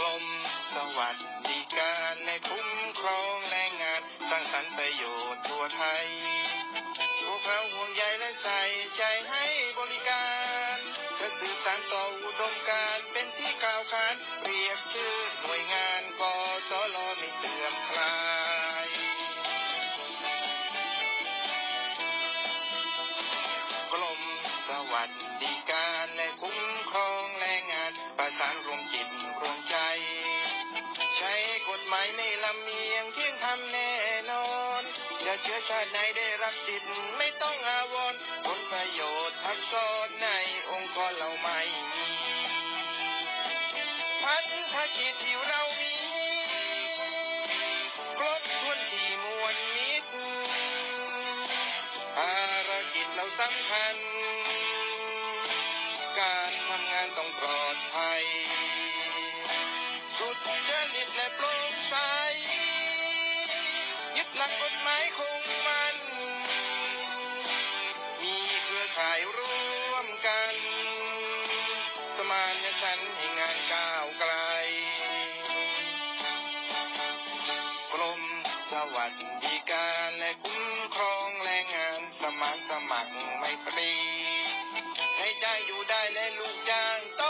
ลมสวัสดิการและคุ้มครองแรงงานสร้างสรรค์ประโยชน์ทั่วไทย พวกเราห่วงใยและใส่ใจให้บริการเพื่อสื่อสารต่ออุดมการเป็นที่กล่าวขานเรียกชื่อหน่วยงานกสลไม่เสื่อมคลายกรมสวัสดิการและคุ้มครองแรงงานประสานรวม หมายในลำเมียงเที่ยงธรรมแน่นอนอย่าเชื้อชาติใดได้รับสิทธิ์ไม่ต้องอาวรผลประโยชน์ทับซ้อนในองค์กรเราไม่มีพันธกิจที่เรามีครบถ้วนที่มวลมิตรภารกิจเราสำคัญ การทำงานต้องปลอดภัย จิตและโปร่งใส ยึดหลักกฎหมายคงมัน มีเครือข่ายร่วมกัน สมานฉันให้งานก้าวไกล กรมสวัสดิการและคุ้มครองแรงงานสมัครสมัครไม่ฟรี ให้จ้างอยู่ได้และลูกจ้างต้อง